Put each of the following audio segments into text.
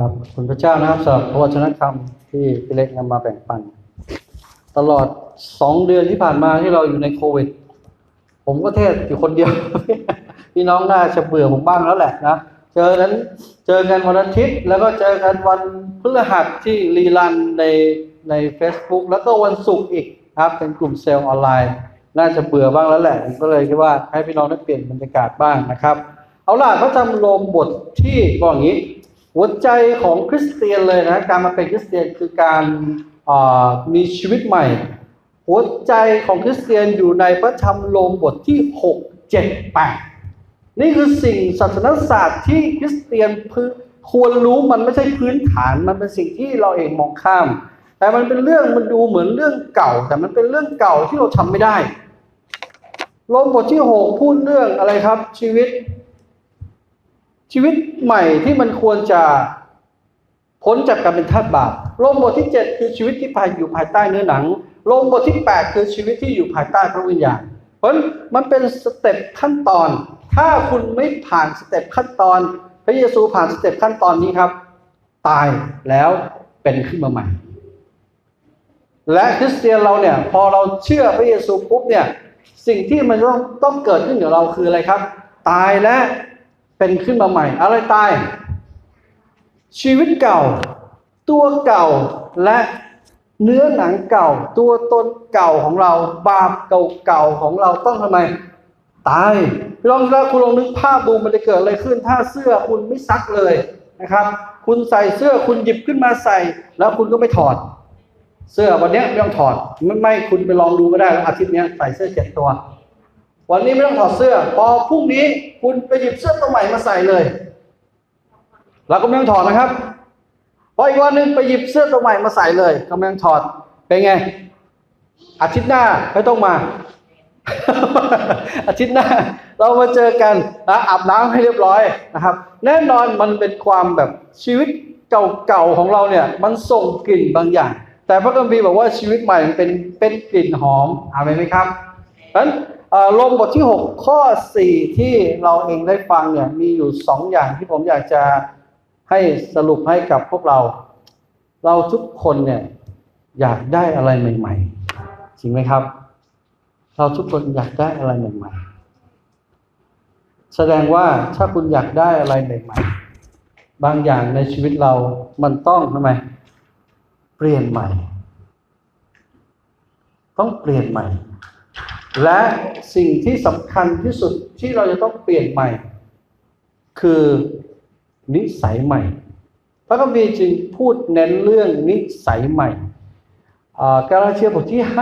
ครับคุณพระเจ้านะครับสำหรับพระวจนะคำที่พี่เล็กนำมาแบ่งปัน ตลอดสองเดือนที่ผ่านมาที่เราอยู่ในโควิด ผมก็เทศอยู่คนเดียว พี่น้องน่าจะเบื่อผมบ้างแล้วแหละนะเจอนั้นเจอกันวันอาทิตย์แล้วก็เจอกันวันพฤหัสที่รีลันในใน Facebook แล้วก็วันศุกร์อีกครับเป็นกลุ่มเซลล์ออนไลน์ น่าจะเบื่อบ้างแล้วแหละผมก็เลยคิดว่าให้พี่น้องได้เปลี่ยนบรรยากาศบ้างนะครับ เอาล่ะพระธรรมโรมบทที่บอกอย่างนี้ หัวใจของคริสเตียนเลยนะการมาเป็นคริสเตียนคือการมีชีวิตใหม่ หัวใจของคริสเตียนอยู่ในพระธรรมโรมบทที่ 6 7 8 นี่คือสิ่งศาสนศาสตร์ที่คริสเตียนพึควรรู้มันไม่ใช่พื้นฐานมันเป็นสิ่งที่เราเองมองข้าม แต่มันเป็นเรื่องมันดูเหมือนเรื่องเก่า แต่มันเป็นเรื่องเก่าที่เราทำไม่ได้โรมบทที่ 6 พูดเรื่องอะไรครับชีวิต ชีวิตใหม่ที่มันควรจะพ้นจากการเป็นทาสบาปโรมบทที่ 7 คือชีวิตที่ภายอยู่ภายใต้เนื้อหนังโรมบทที่ 8 คือชีวิตที่อยู่ภายใต้พระวิญญาณ เพราะฉะนั้นมันเป็นสเต็ปขั้นตอน ถ้าคุณไม่ผ่านสเต็ปขั้นตอน พระเยซูผ่านสเต็ปขั้นตอนนี้ครับ ตายแล้วเป็นขึ้นมาใหม่ และคริสเตียนเราเนี่ยพอเราเชื่อพระเยซูปุ๊บเนี่ยสิ่งที่มันต้องต้องเกิดขึ้นกับเราคืออะไรครับ ตายและ เป็นขึ้นมาใหม่ อะไรตาย ชีวิตเก่า ตัวเก่าและเนื้อหนังเก่า ตัวตนเก่าของเรา บาปเก่าๆของเราต้องทำไม ตายลองแล้วคุณลองนึกภาพดูมันจะเกิดอะไรขึ้น ถ้าเสื้อคุณไม่ซักเลยนะครับ คุณใส่เสื้อคุณหยิบขึ้นมาใส่ แล้วคุณก็ไม่ถอด เสื้อวันนี้ไม่ต้องถอดไม่ไม่คุณไปลองดูก็ได้อาทิตย์นี้ใส่เสื้อเจ็ดตัว วันนี้ไม่ต้องถอดเสื้อ พอพรุ่งนี้คุณไปหยิบเสื้อตัวใหม่มาใส่เลยแล้วก็ไม่ต้องถอดนะครับพออีกวันหนึ่งไปหยิบเสื้อตัวใหม่มาใส่เลยก็ไม่ต้องถอดเป็นไง อาทิตย์หน้าไม่ต้องมา อาทิตย์หน้า เรามาเจอกันนะอาบน้ำให้เรียบร้อยนะครับ แน่นอนมันเป็นความแบบชีวิตเก่าๆของเราเนี่ย มันส่งกลิ่นบางอย่าง แต่พระคัมภีบอกว่าชีวิตใหม่มันเป็นเป็นกลิ่นหอมอาเมนไหมครับเพราะฉะนั้น ลงบทที่ 6 ข้อ 4 ที่เราเองได้ฟังเนี่ยมีอยู่ 2 อย่างที่ผมอยากจะให้สรุปให้กับพวกเรา เราทุกคนเนี่ยอยากได้อะไรใหม่ ๆ จริงไหมครับ เราทุกคนอยากได้อะไรใหม่ ๆ แสดงว่าถ้าคุณอยากได้อะไรใหม่ ๆ บางอย่างในชีวิตเรามันต้องทำไม เปลี่ยนใหม่ ต้องเปลี่ยนใหม่ และสิ่งที่สำคัญที่สุดที่เราจะต้องเปลี่ยนใหม่ คือนิสัยใหม่ พระคัมภีร์จึงพูดเน้นเรื่องนิสัยใหม่อ่ากาลาเทียบทที่ 5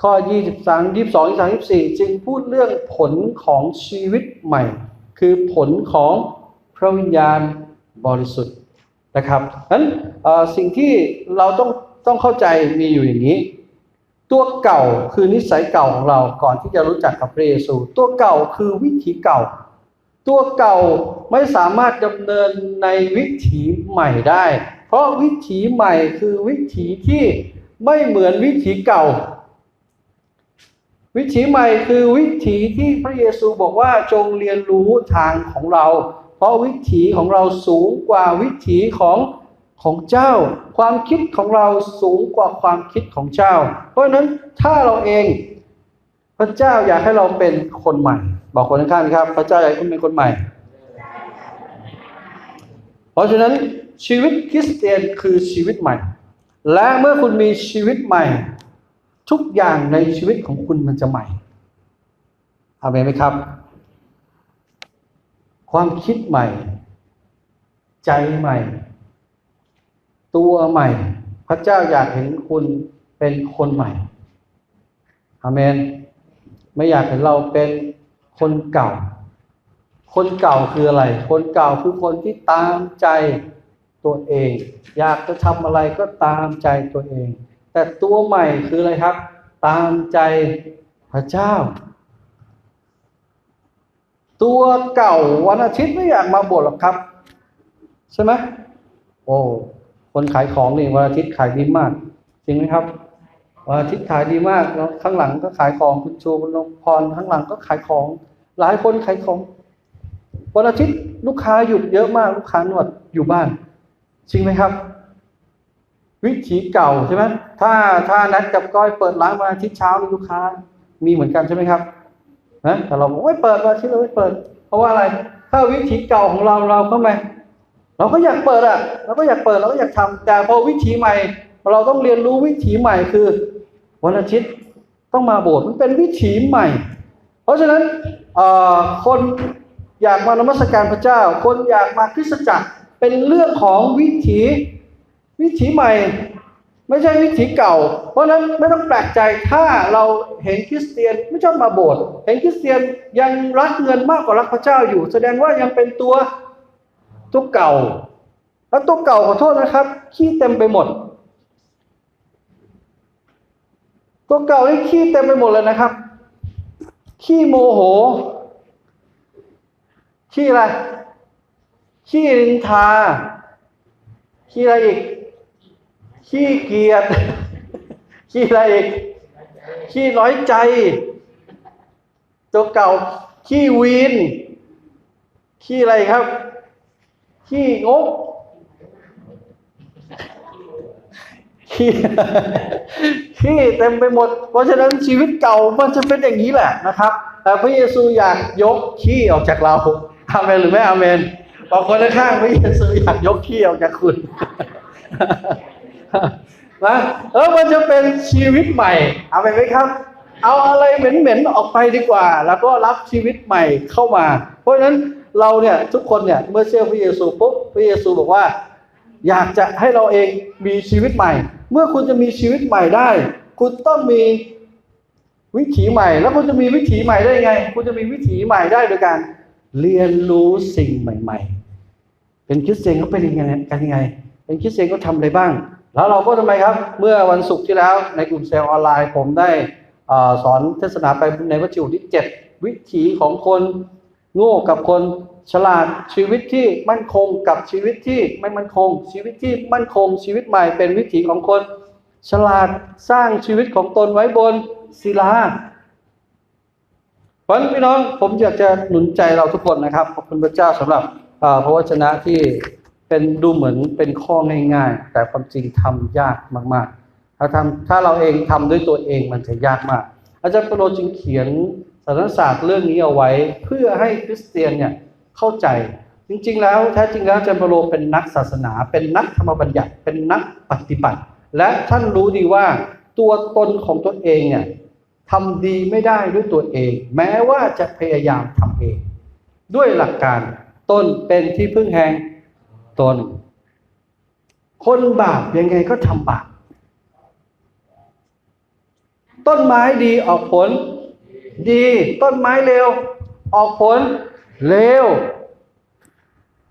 ข้อ 23 22 23 24 จึงพูดเรื่องผลของชีวิตใหม่ คือผลของพระวิญญาณบริสุทธิ์นะครับนั้นสิ่งที่เราต้องต้องเข้าใจมีอยู่อย่างนี้ ตัวเก่าคือนิสัยเก่าของเราก่อนที่จะรู้จักกับพระเยซู ตัวเก่าคือวิถีเก่า ตัวเก่าไม่สามารถดำเนินในวิถีใหม่ได้ เพราะวิถีใหม่คือวิถีที่ไม่เหมือนวิถีเก่า วิถีใหม่คือวิถีที่พระเยซูบอกว่าจงเรียนรู้ทางของเรา เพราะวิถีของเราสูงกว่าวิถีของ ของเจ้า ความคิดของเราสูงกว่าความคิดของเจ้า เพราะฉะนั้นถ้าเราเอง พระเจ้าอยากให้เราเป็นคนใหม่ บอกคนข้างๆครับ พระเจ้าอยากให้คุณเป็นคนใหม่ เพราะฉะนั้นชีวิตคริสเตียนคือชีวิตใหม่ และเมื่อคุณมีชีวิตใหม่ ทุกอย่างในชีวิตของคุณมันจะใหม่อาเมนไหมครับ ความคิดใหม่ ใจใหม่ ตัวใหม่ พระเจ้าอยากเห็นคุณเป็นคนใหม่อาเมน ไม่อยากเห็นเราเป็นคนเก่า คนเก่าคืออะไร คนเก่าคือคนที่ตามใจตัวเอง อยากจะทำอะไรก็ตามใจตัวเอง แต่ตัวใหม่คืออะไรครับ ตามใจพระเจ้า ตัวเก่าวันอาทิตย์ไม่อยากมาบสถ์หรอกครับ ใช่ไหมโอ้ คนขายของนี่วันอาทิตย์ขายดีมาก จริงไหมครับวันอาทิตย์ขายดีมากแล้วข้างหลังก็ขายของคุณชูคุณนพพรข้างหลังก็ขายของ หลายคนขายของวันอาทิตย์ลูกค้าหยุดเยอะมากลูกค้านวดอยู่บ้าน จริงไหมครับ วิถีเก่าใช่ไหมถ้าถ้านัดกับก้อยเปิดร้านวันอาทิตย์เช้านี่ลูกค้า มีเหมือนกันใช่ไหมครับนะแต่เราบอกไม่เปิดวันอาทิตย์เราไม่เปิด เพราะว่าอะไร ถ้าวิถีเก่าของเราเราเข้าม เราก็อยากเปิดอะเราก็อยากเปิดเราก็อยากทำแต่พอวิถีใหม่ เราต้องเรียนรู้วิถีใหม่คือ วันอาทิตย์ต้องมาโบสถ์มันเป็นวิถีใหม่ เพราะฉะนั้นคนอยากมานมัสการพระเจ้า คนอยากมาคริสตจักรเป็นเรื่องของวิถีวิถีใหม่ ไม่ใช่วิถีเก่า เพราะฉะนั้นไม่ต้องแปลกใจถ้าเราเห็นคริสเตียนไม่ชอบมาโบสถ์เห็นคริสเตียนยังรักเงินมากกว่ารักพระเจ้าอยู่ แสดงว่ายังเป็นตัว ตัวเก่า แล้วตัวเก่าขอโทษนะครับ ขี้เต็มไปหมด ตัวเก่านี่ขี้เต็มไปหมดเลยนะครับ ขี้โมโห ขี้อะไร ขี้รินทา ขี้อะไรอีก ขี้เกียจ ขี้อะไรอีก ขี้น้อยใจ ตัวเก่า ขี้วีนขี้อะไรครับ ขี้งกขี้ขี้เต็มไปหมด เพราะฉะนั้นชีวิตเก่ามันจะเป็นอย่างนี้แหละนะครับ แต่พระเยซูอยากยกขี้ออกจากเราอาเมนหรือไม่อาเมนบอกคนข้างพระเยซูอยากยกขี้ออกจากคุณนะเออมันจะเป็นชีวิตใหม่เอาไปไหมครับ เอาอะไรเหม็นๆออกไปดีกว่า แล้วก็รับชีวิตใหม่เข้ามา เพราะฉะนั้น เราเนี่ยทุกคนเนี่ยเมื่อเชื่อพระเยซูปุ๊บพระเยซูบอกว่า อยากจะให้เราเองมีชีวิตใหม่ เมื่อคุณจะมีชีวิตใหม่ได้ คุณต้องมีวิถีใหม่ แล้วคุณจะมีวิถีใหม่ได้ยังไง คุณจะมีวิถีใหม่ได้โดยการเรียนรู้สิ่งใหม่ ๆ เป็นคริสเตียนเขาเป็นยังไงกันยังไง เป็นคริสเตียนก็ทำอะไรบ้าง แล้วเราก็ทำไมครับ เมื่อวันศุกร์ที่แล้วในกลุ่มเซลล์ออนไลน์ ผมได้อสอนเทศนาไปในวัตถุที่ 7 วิถีของคน โง่กับคนฉลาดชีวิตที่มั่นคงกับชีวิตที่ไม่มั่นคง ชีวิตที่มั่นคง ชีวิตใหม่เป็นวิถีของคน ฉลาดสร้างชีวิตของตนไว้บนศิลาเพราะฉะนั้นพี่น้องผมอยากจะหนุนใจเราทุกคนนะครับขอบคุณพระเจ้าสำหรับพระวจนะที่เป็นดูเหมือนเป็นข้อง่าย ๆ แต่ความจริงทำยากมากๆ ถ้าทำถ้าเราเองทำด้วยตัวเองมันจะยากมาก อาจารย์ปโลจึงเขียน สารศาสตร์เรื่องนี้เอาไว้เพื่อให้คริสเตียนเนี่ยเข้าใจ จริง ๆ แล้วแท้จริงแล้วอาจารย์เปโลเป็นนักศาสนา เป็นนักธรรมบัญญัติ เป็นนักปฏิบัติ และท่านรู้ดีว่าตัวตนของตัวเองเนี่ยทำดีไม่ได้ด้วยตัวเอง แม้ว่าจะพยายามทำเอง ด้วยหลักการตนเป็นที่พึ่งแห่งตน คนบาปยังไงก็ทำบาปต้นไม้ดีออกผล ดี ต้นไม้เลวออกผลเลว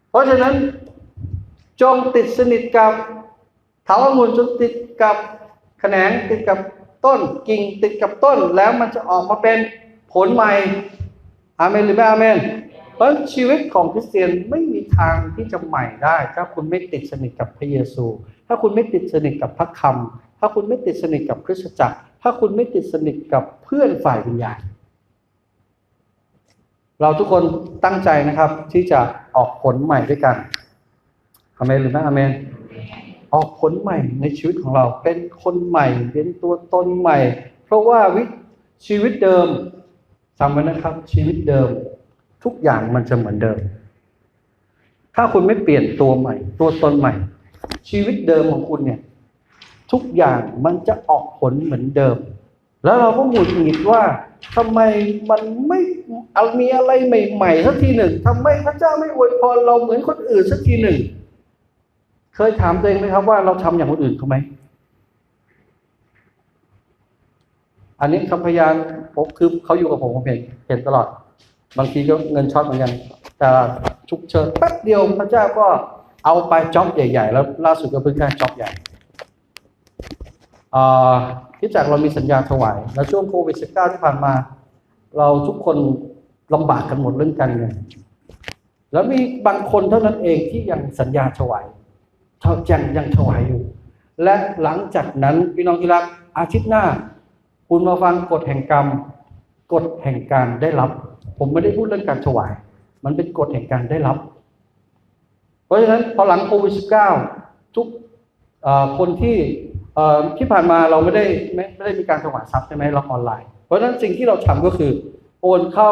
เพราะฉะนั้น จงติดสนิทกับเถาองุ่นจงติดกับแขนงติดกับต้นกิ่งติดกับต้นแล้วมันจะออกมาเป็นผลใหม่อาเมนหรือไม่อาเมนเพราะชีวิตของคริสเตียนไม่มีทางที่จะใหม่ได้ ถ้าคุณไม่ติดสนิทกับพระเยซู ถ้าคุณไม่ติดสนิทกับพระคำถ้าคุณไม่ติดสนิทกับคริสตจักร ถ้าคุณไม่ติดสนิทกับเพื่อนฝ่ายวิญญาณ เราทุกคนตั้งใจนะครับ ที่จะออกผลใหม่ด้วยกันอาเมนหรือไม่อาเมน ออกผลใหม่ในชีวิตของเราเป็นคนใหม่ เป็นตัวตนใหม่ เพราะว่าวิชีวิตเดิมจำไว้นะครับ ชีวิตเดิม ทุกอย่างมันจะเหมือนเดิม ถ้าคุณไม่เปลี่ยนตัวใหม่ ตัวตนใหม่ ชีวิตเดิมของคุณเนี่ย ทุกอย่างมันจะออกผลเหมือนเดิม แล้วเราก็หงุดหงิดว่า ทำไมมันไม่มีอะไรใหม่ๆสักทีหนึ่งทำไมพระเจ้าไม่อวยพรเราเหมือนคนอื่นสักทีหนึ่ง เคยถามตัวเองไหมครับว่าเราทำอย่างคนอื่นเขาไหมอันนี้คำพยานผมคือเขาอยู่กับผมผมเห็นเห็นตลอด บางทีก็เงินช็อตเหมือนกัน แต่ฉุกเฉินแป๊บเดียวพระเจ้าก็เอาไปจ็อบใหญ่ ๆ แล้วล่าสุดก็เพิ่งได้จ็อบใหญ่อ่า ที่จากเรามีสัญญาถวายแล้วช่วงโควิด -19 ที่ผ่านมา เราทุกคนลำบากกันหมดเรื่องการเงินแล้วมีบางคนเท่านั้นเองที่ยังสัญญาถวายเท่ายังยังถวายอยู่ และหลังจากนั้นพี่น้องที่รักอาทิตย์หน้า คุณมาฟังกฎแห่งกรรมกฎแห่งการได้รับ ผมไม่ได้พูดเรื่องการถวาย มันเป็นกฎแห่งการได้รับ เพราะฉะนั้นพอหลังโควิด -19 ทุกคนที่ ที่ผ่านมาเราไม่ได้ไม่ไม่ได้มีการถวายทรัพย์ใช่ไหมเราออนไลน์ เพราะฉะนั้นสิ่งที่เราทำก็คือ โอนเข้า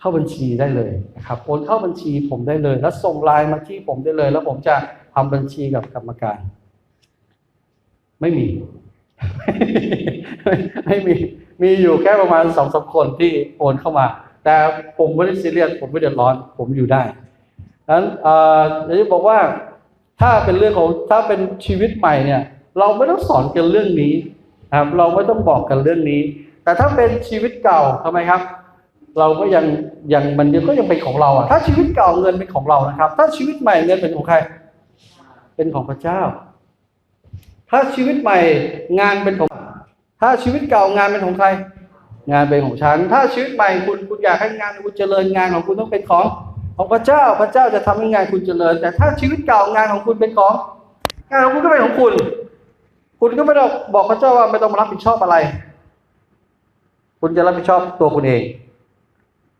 เข้าบัญชีได้เลยนะครับโอนเข้าบัญชีผมได้เลย แล้วส่งไลน์มาที่ผมได้เลย แล้วผมจะทำบัญชีกับกรรมการ ไม่มี ไม่มีมีอยู่แค่ประมาณสองสามคนที่โอนเข้ามา แต่ผมไม่ได้ซีเรียสผมไม่เดือดร้อน ผมอยู่ได้ดังนั้นเอ่ออยากจะบอกว่าถ้าเป็นเรื่องของถ้าเป็นชีวิตใหม่เนี่ย เราไม่ต้องสอนกันเรื่องนี้นะครับเราไม่ต้องบอกกันเรื่องนี้ แต่ถ้าเป็นชีวิตเก่าทำไมครับ เราก็ยังยังมันก็ยังเป็นของเราอะถ้าชีวิตเก่าเงินเป็นของเรานะครับ ถ้าชีวิตใหม่เงินเป็นของใคร เป็นของพระเจ้า ถ้าชีวิตใหม่งานเป็นของ ถ้าชีวิตเก่างานเป็นของใคร งานเป็นของฉัน ถ้าชีวิตใหม่คุณคุณอยากให้งานคุณเจริญงานของคุณต้องเป็นของของพระเจ้าพระเจ้าจะทำให้งานคุณเจริญ แต่ถ้าชีวิตเก่างานของคุณเป็นของงานของคุณก็เป็นของคุณ คุณก็ไม่ต้องบอกพระเจ้าว่าไม่ต้องมารับผิดชอบอะไร คุณจะรับผิดชอบตัวคุณเอง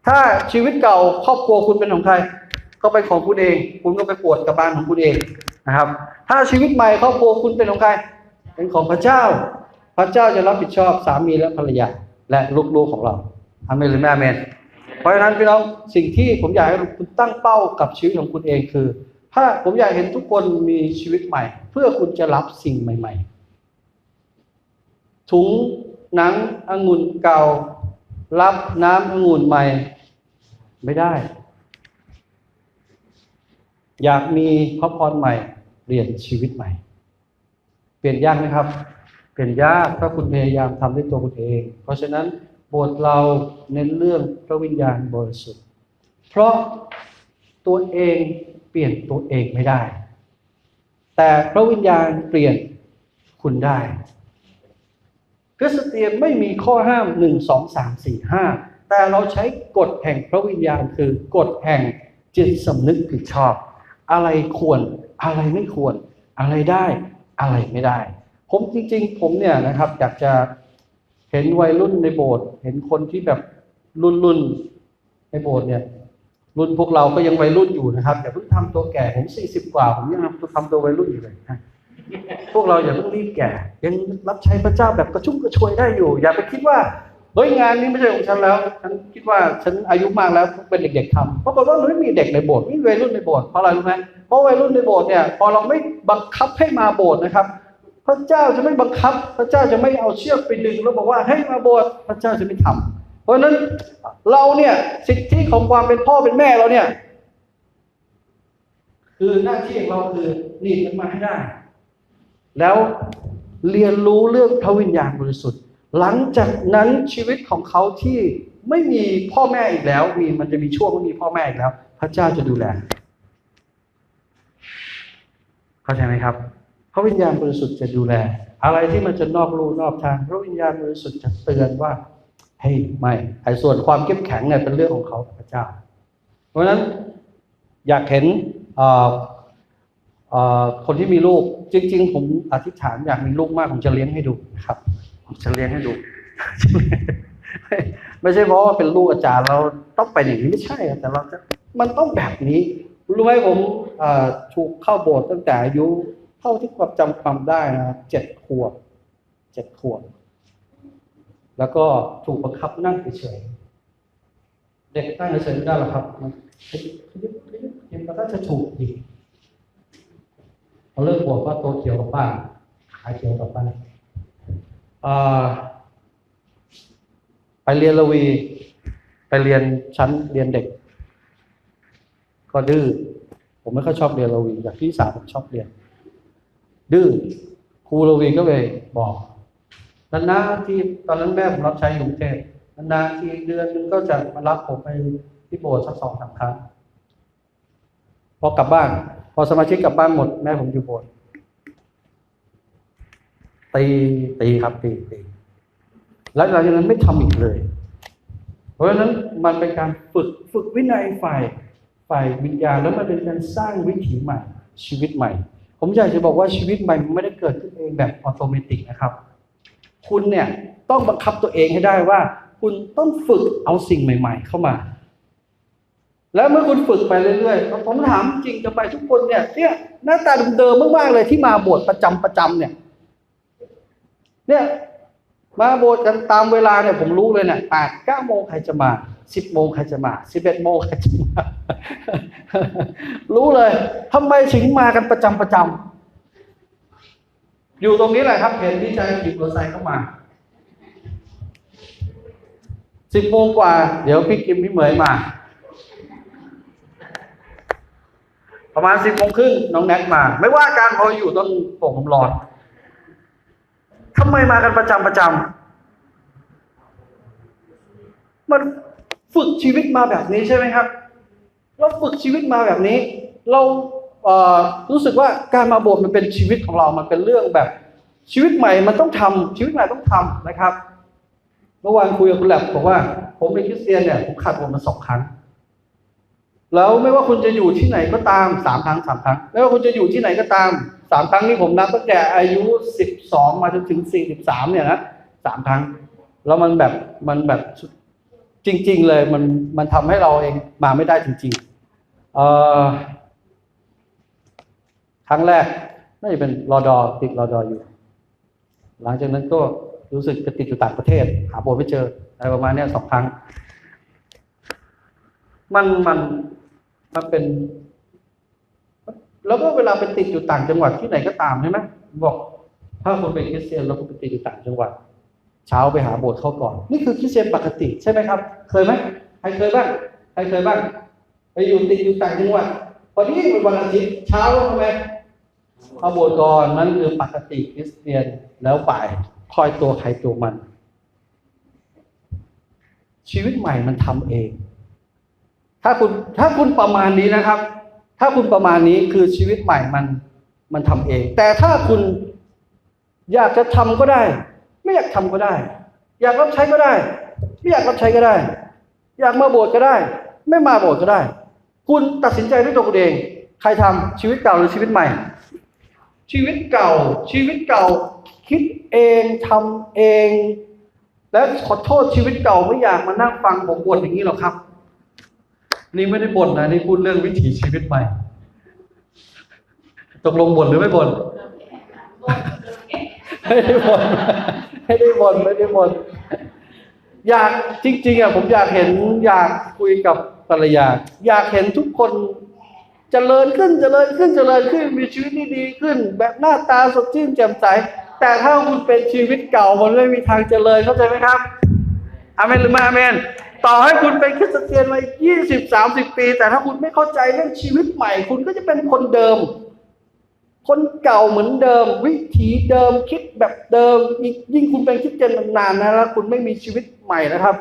ถ้าชีวิตเก่าครอบครัวคุณเป็นของใคร ก็เป็นของคุณเอง คุณก็ไปปวดกับบ้านของคุณเองนะครับ ถ้าชีวิตใหม่ครอบครัวคุณเป็นของใคร เป็นของพระเจ้า พระเจ้าจะรับผิดชอบสามีและภรรยาและลูกๆของเราอาเมนหรือไม่อาเมน เพราะฉะนั้นพี่น้องสิ่งที่ผมอยากให้คุณตั้งเป้ากับชีวิตของคุณเองคือ ถ้าผมอยากเห็นทุกคนมีชีวิตใหม่ เพื่อคุณจะรับสิ่งใหม่ ๆ ถุงหนังองุ่นเก่า รับน้ำองุ่นใหม่ ไม่ได้ อยากมีพระพรใหม่ เปลี่ยนชีวิตใหม่ เปลี่ยนยากไหมครับ เปลี่ยนยากถ้าคุณพยายามทำด้วยตัวคุณเอง เพราะฉะนั้นบสถ์เราเน้นเรื่องพระวิญญาณบริสุทธิ์ เพราะตัวเองเปลี่ยนตัวเองไม่ได้ แต่พระวิญญาณเปลี่ยนคุณได้ คริสเตียนไม่มีข้อห้ามหนึ่งสองสามสี่ห้าแต่เราใช้กฎแห่งพระวิญญาณคือกฎแห่งจิตสำนึกผิดชอบ อะไรควรอะไรไม่ควร อะไรได้อะไรไม่ได้ ผมจริง ๆ ผมเนี่ยนะครับอยากจะเห็นวัยรุ่นในโบสถ์เห็นคนที่แบบรุ่นรุ่นๆในโบสถ์เนี่ย รุ่นพวกเราก็ยังวัยรุ่นอยู่นะครับอย่าเพิ่งทำตัวแก่ผมสี่สิบกว่า ผมยังทำตัววัยรุ่นอยู่เลยนะ พวกเราอย่าเพิ่งรีบแก่ ยังรับใช้พระเจ้าแบบกระชุ่มกระชวยได้อยู่ อย่าไปคิดว่าเฮ้ยงานนี้ไม่ใช่ของฉันแล้วฉันคิดว่าฉันอายุมากแล้วเป็นเด็กๆทำเพราะว่าไม่มีเด็กในโบสถ์ไม่มีวัยรุ่นในโบสถ์เพราะอะไรรู้ไหมเพราะวัยรุ่นในโบสถ์เนี่ยพอเราไม่บังคับให้มาโบสถ์นะครับ พระเจ้าจะไม่บังคับ พระเจ้าจะไม่เอาเชือกไปดึงแล้วบอกว่าให้มาโบสถ์พระเจ้าจะไม่ทำเพราะฉะนั้นเราเนี่ยสิทธิของความเป็นพ่อเป็นแม่เราเนี่ย คือหน้าที่ของเราคือหนีมันมาให้ได้ แล้วเรียนรู้เรื่องพระวิญญาณบริสุทธิ์ หลังจากนั้นชีวิตของเขาที่ไม่มีพ่อแม่อีกแล้ว มีมันจะมีช่วงไม่มีพ่อแม่อีกแล้ว พระเจ้าจะดูแล เข้าใจไหมครับ พระวิญญาณบริสุทธิ์จะดูแล อะไรที่มันจะนอกลู่นอกทาง พระวิญญาณบริสุทธิ์จะเตือนว่าเฮ้ยไม่ไอ้ส่วนความเข้มแข็งเนี่ยเป็นเรื่องของเขาพระเจ้า เพราะฉะนั้นอยากเห็น คนที่มีลูกจริง ๆ ผมอธิษฐานอยากมีลูกมากผมจะเลี้ยงให้ดูนะครับ ผมจะเลี้ยงให้ดู ไม่ใช่เพราะว่าเป็นลูกอาจารย์เราต้องไปอย่างนี้ไม่ใช่อะแต่เราจะมันต้องแบบนี้รู้ไหมผมเอ่อถูกเข้าโบสถ์ตั้งแต่อายุเท่าที่ความจำความได้นะเจ็ดขวบเจ็ดขวบแล้วก็ถูกบังคับนั่งเฉยๆเด็กนั่งเฉยๆไม่ได้หรอกครับมันขยิบขยิบขยิบขยิบมันก็จะถูกอีกพอ เลิกบวชก็ตัวเขียวกับป้างขาเขียวกับป้าอ่าไปเรียนระวี ไปเรียนชั้นเรียนเด็ก ก็ดื้อผมไม่ค่อยชอบเรียนระวีแต่พี่สาวผมชอบเรียน ดื้อครูระวีก็เลยบอกนานๆที่ตอนนั้นแม่ผมรับใช้อยู่กรุงเทพนานๆทีเดือนนึงก็จะมารับผมไปที่โบสถ์สักสองสามครั้งพอกลับบ้าน อสมาชิกกลับบ้านหมดแม่ผมอยู่โบสถ์ตีตีครับตีตีแล้วหลังจากนั้นไม่ทำอีกเลย เพราะฉะนั้นมันเป็นการฝึกฝึกวินัยฝ่ายฝ่ายวิญญาณแล้วมันเป็นการสร้างวิถีใหม่ ชีวิตใหม่ ผมอยากจะบอกว่าชีวิตใหม่มันไม่ได้เกิดขึ้นเองแบบออโตเมติกนะครับ คุณเนี่ยต้องบังคับตัวเองให้ได้ว่า คุณต้องฝึกเอาสิ่งใหม่ ๆ เข้ามา แล้วเมื่อคุณฝึกไปเรื่อยๆ ผมถามจริงจะไปทุกคนเนี่ยเนี่ยหน้าตาเดิมๆมากๆเลยที่มาบวชประจำประจำเนี่ย เนี่ยมาโบสถ์กันตามเวลาเนี่ยผมรู้เลยเนี่ยแปดเก้าโมงใครจะมาสิบโมงใครจะมาสิบเอ็ดโมงใครจะมารู้เลยทำไมถึงมากันประจำประจำอยู่ตรงนี้แหละครับ เห็นที่ใจหยิบร์ไซค์เข้ามาสิบโมงกว่า เดี๋ยวพี่กิมพี่เหมยมา ประมาณสิบโมงครึ่งน้องแน็กมา ไม่ว่าการพออยู่ต้นโป่งน้ำร้อนทำไมมากันประจำประจำมันฝึกชีวิตมาแบบนี้ใช่ไหมครับ เราฝึกชีวิตมาแบบนี้ เราเรู้สึกว่าการมาโบสถ์มันเป็นชีวิตของเรา มันเป็นเรื่องแบบ ชีวิตใหม่มันต้องทำชีวิตใหม่ต้องทำนะครับ เมื่อวานคุยกับคุณแลบบอกว่า ผมเป็นคริสเตียนเนี่ยผมขาดโบสถ์มาสองครั้ง แล้วไม่ว่าคุณจะอยู่ที่ไหนก็ตามสามครั้งสามครั้ง ไม่ว่าคุณจะอยู่ที่ไหนก็ตามสามครั้งนี้ผมนับตั้งแต่อายุสิบสองมาจนถึงสี่สิบสามเนี่ยนะสามครั้ง แล้วมันแบบมันแบบจริง ๆ เลยมันมันทำให้เราเองมาไม่ได้จริงๆเอ่อครั้งแรกน่าจะเป็นรอดอติดรอดออยู่ หลังจากนั้นก็รู้สึกจะติดอยู่ต่างประเทศ หาโบไม่เจออะไรประมาณนี้สองครั้ง มันมัน มันเป็น แล้วก็เวลาไปติดอยู่ต่างจังหวัดที่ไหนก็ตามใช่ไหมบอก ถ้าคุณเป็นคริสเตียนแล้วคุณไปติดอยู่ต่างจังหวัด เช้าไปหาโบสถ์เข้าก่อน นี่คือคริสเตียนปกติใช่ไหมครับ เคยไหมใครเคยบ้างใครเคยบ้างไปอยู่ติดอยู่ต่างจังหวัดพอดีเป็นวันอาทิตย์เช้าทำไมเอาโบสถ์ก่อนนั่นคือปกติคริสเตียนแล้วไปคอยตัวใครตัวมัน ชีวิตใหม่มันทำเอง ถ้าคุณถ้าคุณประมาณนี้นะครับ ถ้าคุณประมาณนี้คือชีวิตใหม่มันมันทำเอง แต่ถ้าคุณอยากจะทำก็ได้ ไม่อยากทำก็ได้ อยากรับใช้ก็ได้ ไม่อยากรับใช้ก็ได้ อยากมาโบสถ์ก็ได้ ไม่มาโบสถ์ก็ได้ คุณตัดสินใจด้วยตัวคุณเอง ใครทำชีวิตเก่าหรือชีวิตใหม่ ชีวิตเก่า ชีวิตเก่า คิดเองทำเอง และขอโทษชีวิตเก่าไม่อยากมานั่งฟังผมบ่นอย่างนี้หรอกครับ นี่ไม่ได้บ่นนะนี่พูดเรื่องวิถีชีวิตใหม่ ตกลงบ่นหรือไม่บ่นไม่ได้บ่นไม่ได้บ่นไม่ได้บ่นอยากจริงๆอะผมอยากเห็นอยากคุยกับภรรยา อยากเห็นทุกคนเจริญขึ้นเจริญขึ้นเจริญขึ้นมีชีวิตที่ดีขึ้น แบบหน้าตาสดชื่นแจ่มใส แต่ถ้าคุณเป็นชีวิตเก่ามันไม่มีทางเจริญเข้าใจไหมครับอเมนหรือไม่อเมน ต่อให้คุณเป็นคริสเตียนมา20 30ปี แต่ถ้าคุณไม่เข้าใจเรื่องชีวิตใหม่ คุณก็จะเป็นคนเดิม คนเก่าเหมือนเดิม วิถีเดิมคิดแบบเดิมยิ่งยิ่งคุณเป็นคริสเตียนนานๆนะแล้วคุณไม่มีชีวิตใหม่นะครับ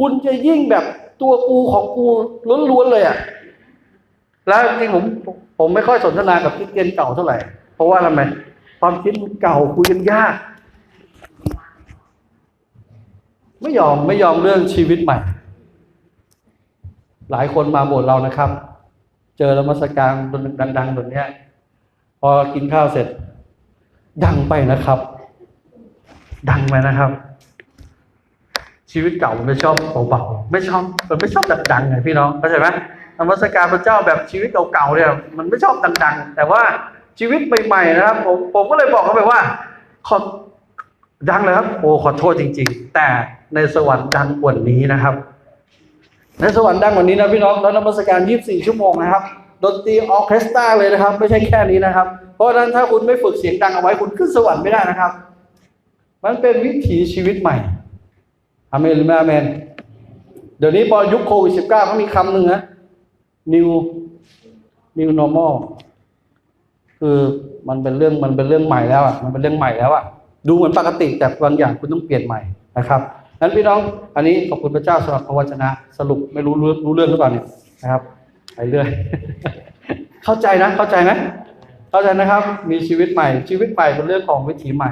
คุณจะยิ่งแบบตัวกูของกูล้วนๆเลยอะ่ะแล้วจริงผมผมไม่ค่อยสนทนากับคริสเตียนเก่าเท่าไหร่ เพราะว่าทำไมความคิดเก่าคุยกันยากไม่ยอมไม่ยอมเรื่องชีวิตใหม่ หลายคนมาโบสถ์เรานะครับ เจอล้วมาสการดังๆแบบเนี้ยพอกินข้าวเสร็จ ดังไปนะครับ ดังไปนะครับ ชีวิตเก่ามันไม่ชอบเบาๆไม่ชอบมันไม่ชอบดังๆไงพี่น้องเข้าใจไหมนมัสการพระเจ้าแบบชีวิตเก่าๆเนี่ย มันไม่ชอบดังๆ แต่ว่าชีวิตใหม่ๆนะครับ ผมผมก็เลยบอกเขาไปว่า ขอดังเลยครับ โอ้ขอโทษจริง ๆ แต่ในสวรรค์ดังกว่านี้นะครับ ในสวรรค์ดังกว่านี้นะพี่น้องแล้วนมัสการ 24 ชั่วโมงนะครับดนตรีออเคสตราเลยนะครับ ไม่ใช่แค่นี้นะครับ เพราะฉะนั้นถ้าคุณไม่ฝึกเสียงดังเอาไว้คุณขึ้นสวรรค์ไม่ได้นะครับ มันเป็นวิถีชีวิตใหม่อเมนหรือไม่อเมนเดี๋ยวนี้พอยุคโควิด -19 เขามีคำหนึ่งนะ new new normal คือมันเป็นเรื่องมันเป็นเรื่องใหม่แล้วอะมันเป็นเรื่องใหม่แล้วอะดูเหมือนปกติแต่บางอย่างคุณต้องเปลี่ยนใหม่นะครับ นั้นพี่น้องอันนี้ขอบคุณพระเจ้าสำหรับพระวจนะสรุปไม่รู้รู้รู้เรื่องหรือเปล่าเนี่ยนะครับไปเรื่อยเข้าใจนะเข้าใจไหมเข้าใจนะครับ มีชีวิตใหม่ชีวิตใหม่เป็นเรื่องของวิถีใหม่